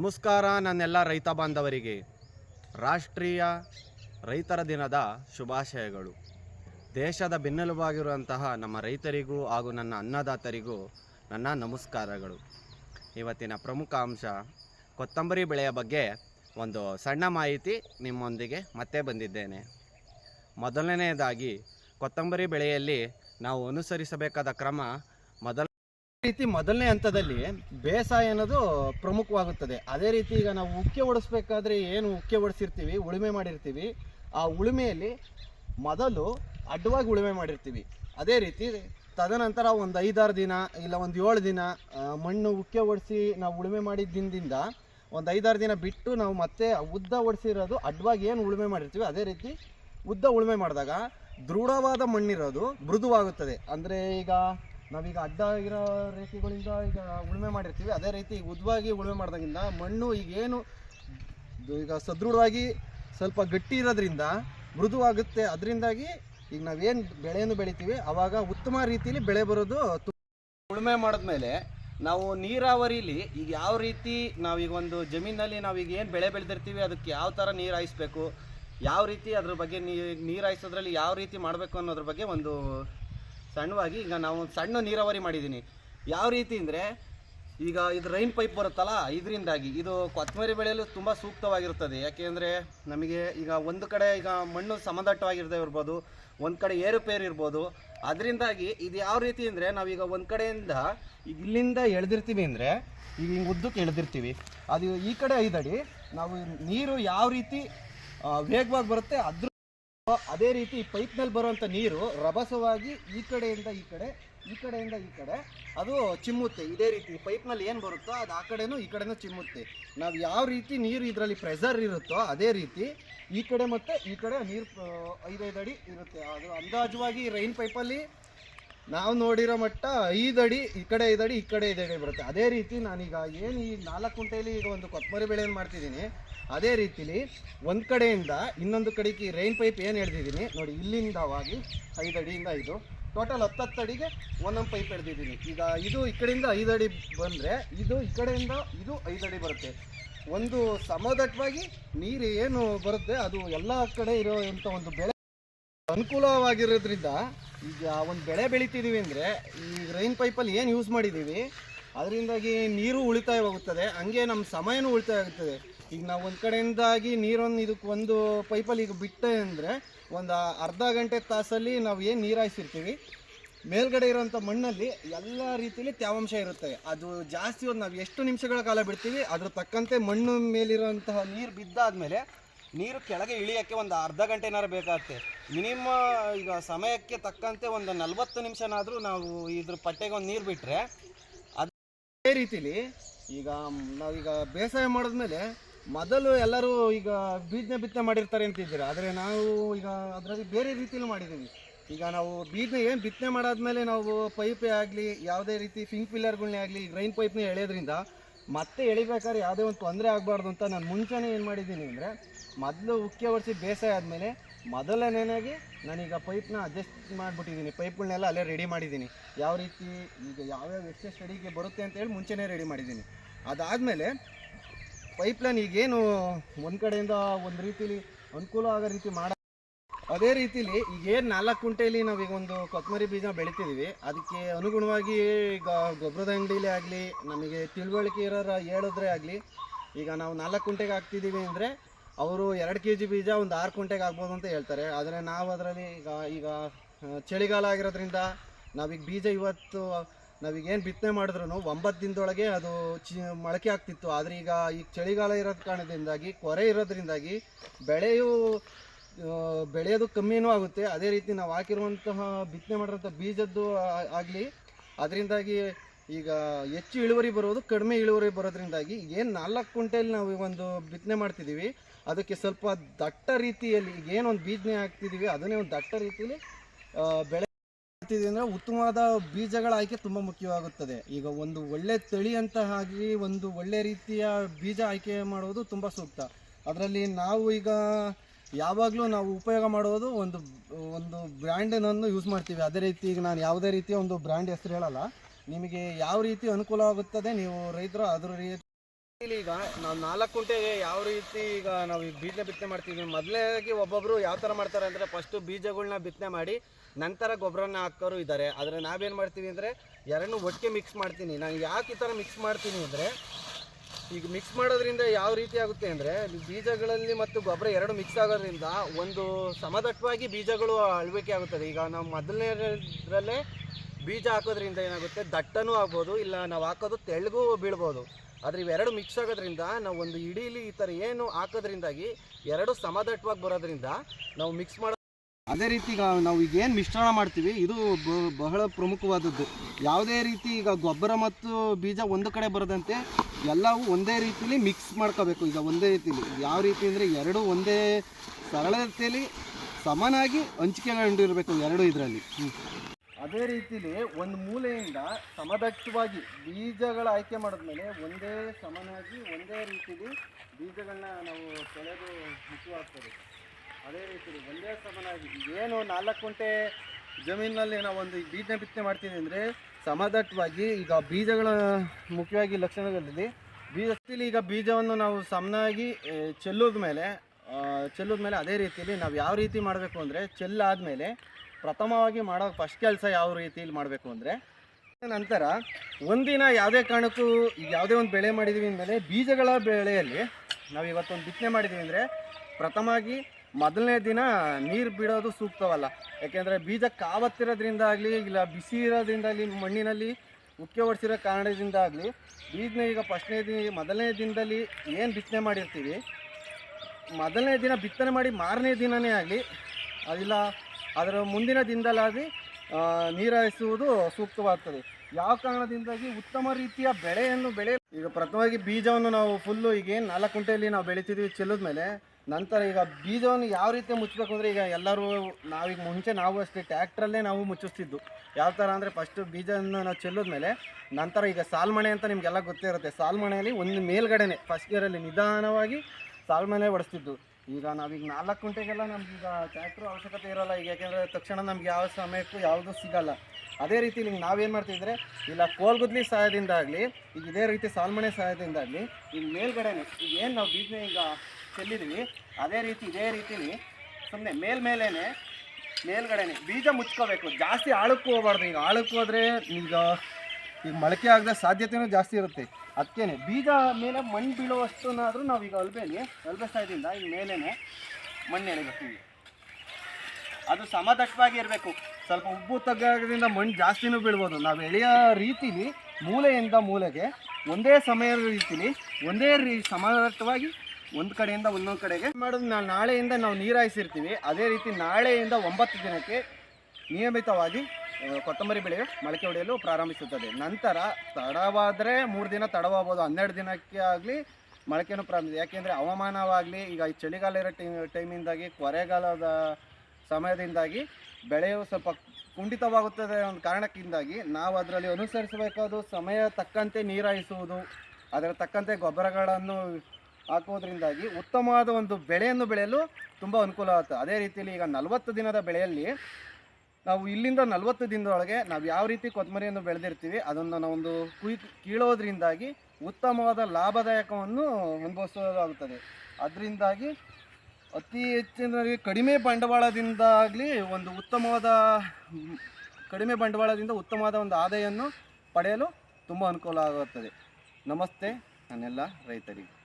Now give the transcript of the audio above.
ನಮಸ್ಕಾರ ನನ್ನೆಲ್ಲ ರೈತ ಬಾಂಧವರಿಗೆ. ರಾಷ್ಟ್ರೀಯ ರೈತರ ದಿನದ ಶುಭಾಶಯಗಳು. ದೇಶದ ಬೆನ್ನೆಲುಬಾಗಿರುವಂತಹ ನಮ್ಮ ರೈತರಿಗೂ ಹಾಗೂ ನನ್ನ ಅನ್ನದಾತರಿಗೂ ನನ್ನ ನಮಸ್ಕಾರಗಳು. ಇವತ್ತಿನ ಪ್ರಮುಖ ಅಂಶ ಕೊತ್ತಂಬರಿ ಬೆಳೆಯ ಬಗ್ಗೆ ಒಂದು ಸಣ್ಣ ಮಾಹಿತಿ ನಿಮ್ಮೊಂದಿಗೆ ಮತ್ತೆ ಬಂದಿದ್ದೇನೆ. ಮೊದಲನೆಯದಾಗಿ ಕೊತ್ತಂಬರಿ ಬೆಳೆಯಲ್ಲಿ ನಾವು ಅನುಸರಿಸಬೇಕಾದ ಕ್ರಮ ಮೊದಲ ರೀತಿ ಮೊದಲನೇ ಹಂತದಲ್ಲಿ ಬೇಸಾಯ ಅನ್ನೋದು ಪ್ರಮುಖವಾಗುತ್ತದೆ. ಅದೇ ರೀತಿ ಈಗ ನಾವು ಉಕ್ಕೆ ಹೊಡಿಸ್ಬೇಕಾದ್ರೆ ಏನು ಉಕ್ಕೆ ಹೊಡಿಸಿರ್ತೀವಿ ಉಳುಮೆ ಮಾಡಿರ್ತೀವಿ. ಆ ಉಳುಮೆಯಲ್ಲಿ ಮೊದಲು ಅಡ್ಡವಾಗಿ ಉಳುಮೆ ಮಾಡಿರ್ತೀವಿ. ಅದೇ ರೀತಿ ತದನಂತರ ಒಂದು ಐದಾರು ದಿನ ಇಲ್ಲ ಒಂದು ಏಳು ದಿನ ಮಣ್ಣು ಉಕ್ಕೆ ಹೊಡಿಸಿ ನಾವು ಉಳುಮೆ ಮಾಡಿದ ದಿನದಿಂದ ಒಂದು ಐದಾರು ದಿನ ಬಿಟ್ಟು ನಾವು ಮತ್ತೆ ಉದ್ದ ಹೊಡಿಸಿರೋದು ಅಡ್ಡವಾಗಿ ಏನು ಉಳುಮೆ ಮಾಡಿರ್ತೀವಿ, ಅದೇ ರೀತಿ ಉದ್ದ ಉಳುಮೆ ಮಾಡಿದಾಗ ದೃಢವಾದ ಮಣ್ಣಿರೋದು ಮೃದುವಾಗುತ್ತದೆ. ಅಂದರೆ ಈಗ ನಾವೀಗ ಅಡ್ಡ ಆಗಿರೋ ರೇಖೆಗಳಿಂದ ಈಗ ಉಳುಮೆ ಮಾಡಿರ್ತೀವಿ. ಅದೇ ರೀತಿ ಉದ್ವಾಗಿ ಉಳುಮೆ ಮಾಡಿದಾಗಿಂದ ಮಣ್ಣು ಈಗೇನು ಏನು ಈಗ ಸದೃಢವಾಗಿ ಸ್ವಲ್ಪ ಗಟ್ಟಿ ಇರೋದ್ರಿಂದ ಮೃದುವಾಗುತ್ತೆ. ಅದರಿಂದಾಗಿ ಈಗ ನಾವೇನು ಬೆಳೆಯನ್ನು ಬೆಳಿತೀವಿ ಆವಾಗ ಉತ್ತಮ ರೀತಿಯಲ್ಲಿ ಬೆಳೆ ಬರೋದು ಉಳುಮೆ ಮಾಡಿದ್ಮೇಲೆ ನಾವು ನೀರಾವರಿಲಿ ಈಗ ಯಾವ ರೀತಿ ನಾವೀಗ ಒಂದು ಜಮೀನಲ್ಲಿ ನಾವೀಗ ಏನು ಬೆಳೆ ಬೆಳೆದಿರ್ತೀವಿ, ಅದಕ್ಕೆ ಯಾವ ಥರ ನೀರು ಹಾಯಿಸ್ಬೇಕು, ಯಾವ ರೀತಿ ಅದ್ರ ಬಗ್ಗೆ ನೀರು ಹಾಯಿಸೋದ್ರಲ್ಲಿ ಯಾವ ರೀತಿ ಮಾಡಬೇಕು ಅನ್ನೋದ್ರ ಬಗ್ಗೆ ಒಂದು ಸಣ್ಣವಾಗಿ ಈಗ ನಾವು ಸಣ್ಣ ನೀರಾವರಿ ಮಾಡಿದ್ದೀನಿ ಯಾವ ರೀತಿ ಅಂದರೆ ಈಗ ಇದು ರೈನ್ ಪೈಪ್ ಬರುತ್ತಲ್ಲ, ಇದರಿಂದಾಗಿ ಇದು ಕೊತ್ತಂಬರಿ ಬೆಳೆಯಲು ತುಂಬ ಸೂಕ್ತವಾಗಿರುತ್ತದೆ. ಯಾಕೆಂದರೆ ನಮಗೆ ಈಗ ಒಂದು ಕಡೆ ಈಗ ಮಣ್ಣು ಸಮದಟ್ಟವಾಗಿರದೇ ಇರ್ಬೋದು, ಒಂದು ಕಡೆ ಏರುಪೇರು ಇರ್ಬೋದು. ಅದರಿಂದಾಗಿ ಇದು ಯಾವ ರೀತಿ ಅಂದರೆ ನಾವೀಗ ಒಂದು ಕಡೆಯಿಂದ ಇಲ್ಲಿಂದ ಎಳೆದಿರ್ತೀವಿ ಅಂದರೆ, ಈಗ ಹಿಂಗೆ ಉದ್ದಕ್ಕೆ ಎಳೆದಿರ್ತೀವಿ. ಅದು ಈ ಕಡೆ ಐದಡಿ, ನಾವು ನೀರು ಯಾವ ರೀತಿ ವೇಗವಾಗಿ ಬರುತ್ತೆ, ಅದ್ರ ಅದೇ ರೀತಿ ಪೈಪ್ನಲ್ಲಿ ಬರುವಂಥ ನೀರು ರಭಸವಾಗಿ ಈ ಕಡೆಯಿಂದ ಈ ಕಡೆ, ಈ ಕಡೆಯಿಂದ ಈ ಕಡೆ, ಅದು ಚಿಮ್ಮುತ್ತೆ. ಇದೇ ರೀತಿ ಪೈಪ್ನಲ್ಲಿ ಏನು ಬರುತ್ತೋ ಅದು ಆ ಕಡೆನೂ ಈ ಕಡೆನೂ ಚಿಮ್ಮುತ್ತೆ. ನಾವು ಯಾವ ರೀತಿ ನೀರು ಇದರಲ್ಲಿ ಪ್ರೆಸರ್ ಇರುತ್ತೋ ಅದೇ ರೀತಿ ಈ ಕಡೆ ಮತ್ತು ಈ ಕಡೆ ನೀರು ಐದೈದು ಅಡಿ ಇರುತ್ತೆ. ಅದು ಅಂದಾಜುವಾಗಿ ರೈನ್ ಪೈಪಲ್ಲಿ ನಾವು ನೋಡಿರೋ ಮಟ್ಟ ಐದಡಿ ಈ ಕಡೆ ಐದಡಿ ಈ ಕಡೆ ಐದಡಿ ಬರುತ್ತೆ. ಅದೇ ರೀತಿ ನಾನೀಗ ಏನು ಈ ನಾಲ್ಕು ಕುಂಟೆಯಲ್ಲಿ ಈಗ ಒಂದು ಕೊತ್ತಂಬರಿ ಬೆಳೆಯನ್ನು ಮಾಡ್ತಿದ್ದೀನಿ, ಅದೇ ರೀತಿಲಿ ಒಂದು ಕಡೆಯಿಂದ ಇನ್ನೊಂದು ಕಡೆಗೆ ರೈನ್ ಪೈಪ್ ಏನು ಎಳೆದಿದ್ದೀನಿ, ನೋಡಿ ಇಲ್ಲಿಂದವಾಗಿ ಐದು ಅಡಿಯಿಂದ ಇದು ಟೋಟಲ್ ಹತ್ತತ್ತು ಅಡಿಗೆ ಒಂದೊಂದು ಪೈಪ್ ಎಳೆದಿದ್ದೀನಿ. ಈಗ ಇದು ಈ ಕಡೆಯಿಂದ ಐದು ಅಡಿ ಬಂದರೆ ಇದು ಈ ಕಡೆಯಿಂದ ಇದು ಐದು ಅಡಿ ಬರುತ್ತೆ. ಒಂದು ಸಮದಟ್ಟವಾಗಿ ನೀರು ಏನು ಬರುತ್ತೆ, ಅದು ಎಲ್ಲ ಕಡೆ ಇರೋ ಒಂದು ಬೆಳೆ ಅನುಕೂಲವಾಗಿರೋದ್ರಿಂದ ಈಗ ಒಂದು ಬೆಳೆ ಬೆಳಿತಿದ್ದೀವಿ ಅಂದರೆ ಈ ರೈನ್ ಪೈಪಲ್ಲಿ ಏನು ಯೂಸ್ ಮಾಡಿದ್ದೀವಿ ಅದರಿಂದಾಗಿ ನೀರು ಉಳಿತಾಯವಾಗುತ್ತದೆ ಹಂಗೆ ನಮ್ಮ ಸಮಯನೂ ಉಳಿತಾಯ ಆಗುತ್ತದೆ. ಈಗ ನಾವು ಒಂದು ಕಡೆಯಿಂದಾಗಿ ನೀರನ್ನು ಇದಕ್ಕೆ ಒಂದು ಪೈಪಲ್ಲಿ ಈಗ ಬಿಟ್ಟೆ ಅಂದರೆ ಒಂದು ಅರ್ಧ ಗಂಟೆ ತಾಸಲ್ಲಿ ನಾವು ಏನು ನೀರು ಹಾಯಿಸಿರ್ತೀವಿ ಮೇಲ್ಗಡೆ ಇರೋಂಥ ಮಣ್ಣಲ್ಲಿ ಎಲ್ಲ ರೀತಿಯಲ್ಲಿ ತೇವಾಂಶ ಇರುತ್ತೆ. ಅದು ಜಾಸ್ತಿ ಒಂದು ನಾವು ಎಷ್ಟು ನಿಮಿಷಗಳ ಕಾಲ ಬಿಡ್ತೀವಿ, ಅದ್ರ ತಕ್ಕಂತೆ ಮಣ್ಣು ಮೇಲಿರುವಂತಹ ನೀರು ಬಿದ್ದಾದ್ಮೇಲೆ ನೀರು ಕೆಳಗೆ ಇಳಿಯೋಕ್ಕೆ ಒಂದು ಅರ್ಧ ಗಂಟೆನಾರು ಬೇಕಾಗುತ್ತೆ. ಮಿನಿಮಮ್ ಈಗ ಸಮಯಕ್ಕೆ ತಕ್ಕಂತೆ ಒಂದು ನಲ್ವತ್ತು ನಿಮಿಷನಾದರೂ ನಾವು ಇದ್ರ ಪಟ್ಟೆಗೆ ಒಂದು ನೀರು ಬಿಟ್ಟರೆ ಅದೇ ರೀತಿಲಿ ಈಗ ನಾವೀಗ ಬೇಸಾಯ ಮಾಡಿದ್ಮೇಲೆ ಮೊದಲು ಎಲ್ಲರೂ ಈಗ ಬೀಜನ ಬಿತ್ತನೆ ಮಾಡಿರ್ತಾರೆ ಅಂತಿದ್ದೀರ. ಆದರೆ ನಾವು ಈಗ ಅದರಲ್ಲಿ ಬೇರೆ ರೀತಿಯಲ್ಲಿ ಮಾಡಿದ್ದೀವಿ. ಈಗ ನಾವು ಬೀಜ ಏನು ಬಿತ್ತನೆ ಮಾಡಾದ್ಮೇಲೆ ನಾವು ಪೈಪೇ ಆಗಲಿ, ಯಾವುದೇ ರೀತಿ ಫಿಂಕ್ ಪಿಲ್ಲರ್ಗಳನ್ನೇ ಆಗಲಿ ರೈನ್ ಪೈಪ್ನೇ ಎಳೆಯೋದ್ರಿಂದ ಮತ್ತೆ ಎಳಿಬೇಕಾದ್ರೆ ಯಾವುದೇ ಒಂದು ತೊಂದರೆ ಆಗಬಾರ್ದು ಅಂತ ನಾನು ಮುಂಚೆನೇ ಏನು ಮಾಡಿದ್ದೀನಿ ಅಂದರೆ ಮೊದಲು ಉಕ್ಕಿ ಹೊಡಿಸಿ ಬೇಸಾಯ ಆದಮೇಲೆ ಮೊದಲನೇನಾಗಿ ನಾನೀಗ ಪೈಪ್ನ ಅಡ್ಜಸ್ಟ್ ಮಾಡಿಬಿಟ್ಟಿದ್ದೀನಿ. ಪೈಪ್ಗಳನ್ನೆಲ್ಲ ಅಲ್ಲೇ ರೆಡಿ ಮಾಡಿದ್ದೀನಿ. ಯಾವ ರೀತಿ ಈಗ ಯಾವ್ಯಾವ ಎಷ್ಟೆಷ್ಟು ಅಡಿಗೆ ಬರುತ್ತೆ ಅಂತೇಳಿ ಮುಂಚೆನೇ ರೆಡಿ ಮಾಡಿದ್ದೀನಿ. ಅದಾದಮೇಲೆ ಪೈಪ್ಲೈನ್ ಈಗೇನು ಒಂದು ಕಡೆಯಿಂದ ಒಂದು ರೀತಿಲಿ ಅನುಕೂಲ ಆಗೋ ರೀತಿ ಮಾಡ ಅದೇ ರೀತಿಲಿ ಈಗ ಏನು ನಾಲ್ಕು ಕುಂಟೆಯಲ್ಲಿ ನಾವೀಗ ಒಂದು ಕೊತ್ತಂಬರಿ ಬೀಜ ಬೆಳಿತಿದ್ದೀವಿ ಅದಕ್ಕೆ ಅನುಗುಣವಾಗಿ ಈಗ ಗೊಬ್ಬರದ ಅಂಗಡಿಲೇ ಆಗಲಿ, ನಮಗೆ ತಿಳುವಳಿಕೆ ಇರೋರ ಹೇಳಿದ್ರೆ ಆಗಲಿ, ಈಗ ನಾವು ನಾಲ್ಕು ಕುಂಟೆಗೆ ಹಾಕ್ತಿದ್ದೀವಿ ಅಂದರೆ ಅವರು ಎರಡು ಕೆ ಜಿ ಬೀಜ ಒಂದು ಆರು ಕುಂಟೆಗೆ ಆಗ್ಬೋದು ಅಂತ ಹೇಳ್ತಾರೆ. ಆದರೆ ನಾವು ಅದರಲ್ಲಿ ಈಗ ಈಗ ಚಳಿಗಾಲ ಆಗಿರೋದ್ರಿಂದ ನಾವೀಗ ಬೀಜ ಇವತ್ತು ನಾವೀಗೇನು ಬಿತ್ತನೆ ಮಾಡಿದ್ರು ಒಂಬತ್ತು ದಿನದೊಳಗೆ ಅದು ಚಿ, ಮೊಳಕೆ ಆಗ್ತಿತ್ತು. ಆದರೆ ಈಗ ಈಗ ಚಳಿಗಾಲ ಇರೋದ ಕಾರಣದಿಂದಾಗಿ, ಕೊರೆ ಇರೋದ್ರಿಂದಾಗಿ ಬೆಳೆಯು ಬೆಳೆಯೋದು ಕಮ್ಮಿನೂ ಆಗುತ್ತೆ. ಅದೇ ರೀತಿ ನಾವು ಹಾಕಿರುವಂತಹ ಬಿತ್ತನೆ ಮಾಡಿರೋಂಥ ಬೀಜದ್ದು ಆಗಲಿ, ಅದರಿಂದಾಗಿ ಈಗ ಹೆಚ್ಚು ಇಳುವರಿ ಬರೋದು ಕಡಿಮೆ ಇಳುವರಿ ಬರೋದ್ರಿಂದಾಗಿ ಏನು ನಾಲ್ಕು ಕುಂಟೆಯಲ್ಲಿ ನಾವು ಒಂದು ಬಿತ್ತನೆ ಮಾಡ್ತಿದ್ದೀವಿ, ಅದಕ್ಕೆ ಸ್ವಲ್ಪ ದಟ್ಟ ರೀತಿಯಲ್ಲಿ ಈಗ ಏನೊಂದು ಬೀಜನೆ ಹಾಕ್ತಿದ್ದೀವಿ, ಅದನ್ನೇ ಒಂದು ದಟ್ಟ ರೀತಿಯಲ್ಲಿ ಬೆಳೆ ಮಾಡ್ತಿದ್ದೀವಿ ಅಂದರೆ ಉತ್ತಮವಾದ ಬೀಜಗಳ ಆಯ್ಕೆ ತುಂಬ ಮುಖ್ಯವಾಗುತ್ತದೆ. ಈಗ ಒಂದು ಒಳ್ಳೆ ತಳಿ ಅಂತ ಆಗಿ ಒಂದು ಒಳ್ಳೆ ರೀತಿಯ ಬೀಜ ಆಯ್ಕೆ ಮಾಡೋದು ತುಂಬ ಸೂಕ್ತ. ಅದರಲ್ಲಿ ನಾವು ಈಗ ಯಾವಾಗಲೂ ನಾವು ಉಪಯೋಗ ಮಾಡೋದು ಒಂದು ಒಂದು ಬ್ರ್ಯಾಂಡನ್ನು ಯೂಸ್ ಮಾಡ್ತೀವಿ. ಅದೇ ರೀತಿ ಈಗ ನಾನು ಯಾವುದೇ ರೀತಿಯ ಒಂದು ಬ್ರ್ಯಾಂಡ್ ಹೆಸರು ಹೇಳಲ್ಲ. ನಿಮಗೆ ಯಾವ ರೀತಿ ಅನುಕೂಲ ಆಗುತ್ತದೆ? ನೀವು ರೈತರು ಅದ್ರ ರೀತಿ ಈಗ ನಾವು ನಾಲ್ಕು ಕುಂಟೆಗೆ ಯಾವ ರೀತಿ ಈಗ ನಾವು ಈಗ ಬೀಜ ಬಿತ್ತನೆ ಮಾಡ್ತೀವಿ ಮೊದಲಾಗಿ ಒಬ್ಬೊಬ್ರು ಯಾವ ಥರ ಮಾಡ್ತಾರೆ ಅಂದರೆ ಫಸ್ಟು ಬೀಜಗಳನ್ನ ಬಿತ್ತನೆ ಮಾಡಿ ನಂತರ ಗೊಬ್ಬರನ ಹಾಕೋರು ಇದ್ದಾರೆ ಆದರೆ ನಾವೇನು ಮಾಡ್ತೀವಿ ಅಂದರೆ ಎರಡನ್ನೂ ಒಟ್ಟಿಗೆ ಮಿಕ್ಸ್ ಮಾಡ್ತೀನಿ. ನಾನು ಯಾಕೆ ಈ ಥರ ಮಿಕ್ಸ್ ಮಾಡ್ತೀನಿ ಅಂದರೆ ಈಗ ಮಿಕ್ಸ್ ಮಾಡೋದ್ರಿಂದ ಯಾವ ರೀತಿ ಆಗುತ್ತೆ ಅಂದರೆ ಬೀಜಗಳಲ್ಲಿ ಮತ್ತು ಗೊಬ್ಬರ ಎರಡು ಮಿಕ್ಸ್ ಆಗೋದ್ರಿಂದ ಒಂದು ಸಮದಟ್ಟವಾಗಿ ಬೀಜಗಳು ಅಳ್ವಿಕೆ ಆಗುತ್ತದೆ. ಈಗ ನಾವು ಮೊದಲನೇದ್ರಲ್ಲೇ ಬೀಜ ಹಾಕೋದ್ರಿಂದ ಏನಾಗುತ್ತೆ? ದಟ್ಟನೂ ಆಗ್ಬೋದು, ಇಲ್ಲ ನಾವು ಹಾಕೋದು ತೆಳ್ಳಗೂ ಬೀಳ್ಬೋದು. ಆದರೆ ಇವೆರಡು ಮಿಕ್ಸ್ ಆಗೋದ್ರಿಂದ ನಾವು ಒಂದು ಇಡೀಲಿ ಈ ಥರ ಏನು ಹಾಕೋದ್ರಿಂದಾಗಿ ಎರಡು ಸಮದಟ್ಟವಾಗಿ ಬರೋದ್ರಿಂದ ನಾವು ಮಿಕ್ಸ್ ಮಾಡೋ ಅದೇ ರೀತಿ ಈಗ ನಾವು ಈಗ ಏನು ಮಿಶ್ರಣ ಮಾಡ್ತೀವಿ, ಇದು ಬಹಳ ಪ್ರಮುಖವಾದದ್ದು. ಯಾವುದೇ ರೀತಿ ಈಗ ಗೊಬ್ಬರ ಮತ್ತು ಬೀಜ ಒಂದು ಕಡೆ ಬರದಂತೆ ಎಲ್ಲವೂ ಒಂದೇ ರೀತಿಲಿ ಮಿಕ್ಸ್ ಮಾಡ್ಕೋಬೇಕು. ಈಗ ಒಂದೇ ರೀತಿಲಿ ಯಾವ ರೀತಿ ಅಂದರೆ ಎರಡು ಒಂದೇ ಸರಳತೆಯಲ್ಲಿ ಸಮನಾಗಿ ಹಂಚಿಕೆಗೊಂಡಿರಬೇಕು ಎರಡು ಇದರಲ್ಲಿ. ಅದೇ ರೀತಿಲಿ ಒಂದು ಮೂಲೆಯಿಂದ ಸಮದಟ್ಟವಾಗಿ ಬೀಜಗಳ ಆಯ್ಕೆ ಮಾಡಿದ್ಮೇಲೆ ಒಂದೇ ಸಮನಾಗಿ ಒಂದೇ ರೀತಿಲಿ ಬೀಜಗಳನ್ನ ನಾವು ತೊಳೆದು ಮುಖ್ಯವಾಗ್ತದೆ ಅದೇ ರೀತಿಲಿ ಒಂದೇ ಸಮನಾಗಿ ಏನು ನಾಲ್ಕು ಗುಂಟೆ ಜಮೀನಿನಲ್ಲಿ ನಾವು ಒಂದು ಬೀಜ ಬಿತ್ತನೆ ಮಾಡ್ತೀವಿ ಅಂದರೆ ಸಮದಟ್ಟವಾಗಿ ಈಗ ಬೀಜಗಳ ಮುಖ್ಯವಾಗಿ ಲಕ್ಷಣಗಳಲ್ಲಿ ಬೀಜದಲ್ಲಿ ಈಗ ಬೀಜವನ್ನು ನಾವು ಸಮನಾಗಿ ಚೆಲ್ಲೋದ್ಮೇಲೆ ಚೆಲ್ಲೋದ ಮೇಲೆ ಚೆಲ್ಲೋದ ಮೇಲೆ ಅದೇ ರೀತಿಯಲ್ಲಿ ನಾವು ಯಾವ ರೀತಿ ಮಾಡಬೇಕು ಅಂದರೆ ಚೆಲ್ಲಾದಮೇಲೆ ಪ್ರಥಮವಾಗಿ ಮಾಡೋ ಫಸ್ಟ್ ಕೆಲಸ ಯಾವ ರೀತಿಲಿ ಮಾಡಬೇಕು ಅಂದರೆ, ನಂತರ ಒಂದಿನ ಯಾವುದೇ ಕಾರಣಕ್ಕೂ ಯಾವುದೇ ಒಂದು ಬೆಳೆ ಮಾಡಿದ್ದೀವಿ ಅಂದಮೇಲೆ ಬೀಜಗಳ ಬೆಳೆಯಲ್ಲಿ ನಾವು ಇವತ್ತೊಂದು ಬಿತ್ತನೆ ಮಾಡಿದ್ದೀವಿ ಅಂದರೆ ಪ್ರಥಮವಾಗಿ ಮೊದಲನೇ ದಿನ ನೀರು ಬಿಡೋದು ಸೂಕ್ತವಲ್ಲ. ಯಾಕೆಂದರೆ ಬೀಜ ಕಾವತ್ತಿರೋದ್ರಿಂದ ಆಗಲಿ ಇಲ್ಲ ಬಿಸಿ ಇರೋದ್ರಿಂದಾಗಲಿ ಮಣ್ಣಿನಲ್ಲಿ ಉಕ್ಕೆ ಹೊಡಿಸಿರೋ ಕಾರಣದಿಂದ ಆಗಲಿ ಬೀಜನ ಈಗ ಫಸ್ಟ್ನೇ ದಿನ ಮೊದಲನೇ ದಿನದಲ್ಲಿ ಏನು ಬಿತ್ತನೆ ಮಾಡಿರ್ತೀವಿ, ಮೊದಲನೇ ದಿನ ಬಿತ್ತನೆ ಮಾಡಿ ಮಾರನೇ ದಿನವೇ ಆಗಲಿ ಅದಿಲ್ಲ ಅದರ ಮುಂದಿನ ದಿನದಲ್ಲಾಗಿ ನೀರಾಯಿಸುವುದು ಸೂಕ್ತವಾಗ್ತದೆ. ಯಾವ ಕಾರಣದಿಂದಾಗಿ? ಉತ್ತಮ ರೀತಿಯ ಬೆಳೆಯನ್ನು ಬೆಳೆ ಈಗ ಪ್ರಥಮವಾಗಿ ಬೀಜವನ್ನು ನಾವು ಫುಲ್ಲು ಈಗ ಏನು ನಾಲ್ಕು ಕುಂಟೆಯಲ್ಲಿ ನಾವು ಬೆಳಿತಿದ್ವಿ ಚೆಲ್ಲಿದ ಮೇಲೆ. ನಂತರ ಈಗ ಬೀಜವನ್ನು ಯಾವ ರೀತಿ ಮುಚ್ಚಬೇಕು ಅಂದರೆ ಈಗ ಎಲ್ಲರೂ ನಾವೀಗ ಮುಂಚೆ ನಾವು ಅಷ್ಟೇ ಟ್ಯಾಕ್ಟ್ರಲ್ಲೇ ನಾವು ಮುಚ್ಚಿಸ್ತಿದ್ದು. ಯಾವ ಥರ ಅಂದರೆ ಫಸ್ಟು ಬೀಜವನ್ನು ನಾವು ಚೆಲ್ಲದ ಮೇಲೆ, ನಂತರ ಈಗ ಸಾಲ್ಮಣೆ ಅಂತ ನಿಮಗೆಲ್ಲ ಗೊತ್ತೇ ಇರುತ್ತೆ ಸಾಲ್ಮಣೆಯಲ್ಲಿ ಒಂದು ಮೇಲ್ಗಡೆನೆ ಫಸ್ಟ್ ಇಯರಲ್ಲಿ ನಿಧಾನವಾಗಿ ಸಾಲ್ಮಣೆ ಹೊಡಿಸ್ತಿದ್ದು ಈಗ ನಾವೀಗ ನಾಲ್ಕು ಗಂಟೆಗೆಲ್ಲ ನಮ್ಗೆ ಈಗ ಟ್ಯಾಕ್ಟ್ರು ಅವಶ್ಯಕತೆ ಇರೋಲ್ಲ ಈಗ, ಯಾಕೆಂದರೆ ತಕ್ಷಣ ನಮ್ಗೆ ಯಾವ ಸಮಯಕ್ಕೂ ಯಾವುದೂ ಸಿಗಲ್ಲ. ಅದೇ ರೀತಿ ಈಗ ನಾವೇನು ಮಾಡ್ತಿದ್ರೆ, ಇಲ್ಲ ಕೋಲ್ಗುದ್ಲಿ ಸಹಾಯದಿಂದ ಆಗಲಿ ಈಗ ಇದೇ ರೀತಿ ಸಾಲ್ಮಣೆ ಸಹಾಯದಿಂದಾಗಲಿ ಈಗ ಮೇಲ್ಗಡೆನೆ, ಈಗ ಏನು ನಾವು ಬೀಜ ಈಗ ಚೆಲ್ಲಿದ್ವಿ, ಅದೇ ರೀತಿ ಇದೇ ರೀತಿಲಿ ಸುಮ್ಮನೆ ಮೇಲ್ಮೇಲೇನೆ ಮೇಲ್ಗಡೆನೆ ಬೀಜ ಮುಚ್ಕೋಬೇಕು. ಜಾಸ್ತಿ ಆಳಕ್ಕೂ ಹೋಗ್ಬಾರ್ದು. ಈಗ ಆಳಕ್ಕೆ ಹೋದರೆ ಈಗ ಈಗ ಮೊಳಕೆ ಆಗದ ಸಾಧ್ಯತೆನೂ ಜಾಸ್ತಿ ಇರುತ್ತೆ. ಅದಕ್ಕೇನೆ ಬೀಜ ಮೇಲೆ ಮಣ್ಣು ಬೀಳುವಷ್ಟನ್ನಾದರೂ ನಾವು ಈಗ ಅಲ್ಬೇಲಿ ಅಲ್ಬೆ ಸಹಾಯದಿಂದ ಈ ಮೇಲೇ ಮಣ್ಣು ಎಳಿಬೇಕು ಈಗ ಅದು ಸಮದಟ್ಟವಾಗಿ ಇರಬೇಕು. ಸ್ವಲ್ಪ ಉಬ್ಬು ತಗ್ಗೋದ್ರಿಂದ ಮಣ್ಣು ಜಾಸ್ತಿನೂ ಬೀಳ್ಬೋದು. ನಾವು ಎಳೆಯೋ ರೀತಿಲಿ, ಮೂಲೆಯಿಂದ ಮೂಲೆಗೆ, ಒಂದೇ ಸಮಯ ರೀತಿಲಿ, ಒಂದೇ ರೀ, ಸಮದಟ್ಟವಾಗಿ ಒಂದು ಕಡೆಯಿಂದ ಒಂದೊಂದು ಕಡೆಗೆ ಮಾಡೋದು ನಾವು ನಾಳೆಯಿಂದ ನಾವು ನೀರಾಯಿಸಿರ್ತೀವಿ. ಅದೇ ರೀತಿ ನಾಳೆಯಿಂದ ಒಂಬತ್ತು ದಿನಕ್ಕೆ ನಿಯಮಿತವಾಗಿ ಕೊತ್ತಂಬರಿ ಬೆಳೆಯು ಮೊಳಕೆ ಹೊಡೆಯಲು ಪ್ರಾರಂಭಿಸುತ್ತದೆ. ನಂತರ ತಡವಾದರೆ ಮೂರು ದಿನ ತಡವಾಗ್ಬೋದು. ಹನ್ನೆರಡು ದಿನಕ್ಕೆ ಆಗಲಿ ಮೊಳಕೆಯನ್ನು ಪ್ರಾರಂಭ ಯಾಕೆಂದರೆ ಹವಾಮಾನವಾಗಲಿ ಈಗ ಈ ಚಳಿಗಾಲ ಇರೋ ಟೈಮ್ ಟೈಮಿಂದಾಗಿ, ಕೊರೆಗಾಲದ ಸಮಯದಿಂದಾಗಿ ಬೆಳೆಯು ಸ್ವಲ್ಪ ಕುಂಠಿತವಾಗುತ್ತದೆ ಒಂದು ಕಾರಣಕ್ಕಿಂದಾಗಿ ನಾವು ಅದರಲ್ಲಿ ಅನುಸರಿಸಬೇಕಾದ ಸಮಯ ತಕ್ಕಂತೆ ನೀರಾಯಿಸುವುದು, ಅದರ ತಕ್ಕಂತೆ ಗೊಬ್ಬರಗಳನ್ನು ಹಾಕುವುದರಿಂದಾಗಿ ಉತ್ತಮವಾದ ಒಂದು ಬೆಳೆಯನ್ನು ಬೆಳೆಯಲು ತುಂಬ ಅನುಕೂಲ ಆಗುತ್ತೆ. ಅದೇ ರೀತಿಯಲ್ಲಿ ಈಗ ನಲವತ್ತು ದಿನದ ಬೆಳೆಯಲ್ಲಿ ನಾವು ಇಲ್ಲಿಂದ ನಲವತ್ತು ದಿನದೊಳಗೆ ನಾವು ಯಾವ ರೀತಿ ಕೊತ್ತಂಬರಿಯನ್ನು ಬೆಳೆದಿರ್ತೀವಿ ಅದನ್ನು ನಾವೊಂದು ಕುಯ್ ಕೀಳೋದ್ರಿಂದಾಗಿ ಉತ್ತಮವಾದ ಲಾಭದಾಯಕವನ್ನು ಅನುಭವಿಸೋದಾಗುತ್ತದೆ. ಅದರಿಂದಾಗಿ ಅತಿ ಹೆಚ್ಚಿನ ಕಡಿಮೆ ಬಂಡವಾಳದಿಂದಾಗಲಿ ಒಂದು ಉತ್ತಮವಾದ, ಕಡಿಮೆ ಬಂಡವಾಳದಿಂದ ಉತ್ತಮವಾದ ಒಂದು ಆದಾಯವನ್ನು ಪಡೆಯಲು ತುಂಬ ಅನುಕೂಲ ಆಗುತ್ತದೆ. ನಮಸ್ತೆ, ನನ್ನೆಲ್ಲ ರೈತರಿಗೆ.